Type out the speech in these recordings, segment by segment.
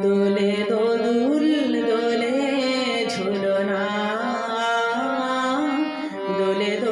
দোলে দোদুল দোলে ঝুলনা। দোলে দো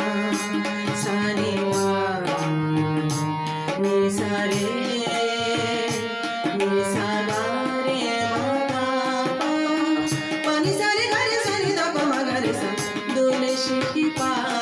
শিখি পা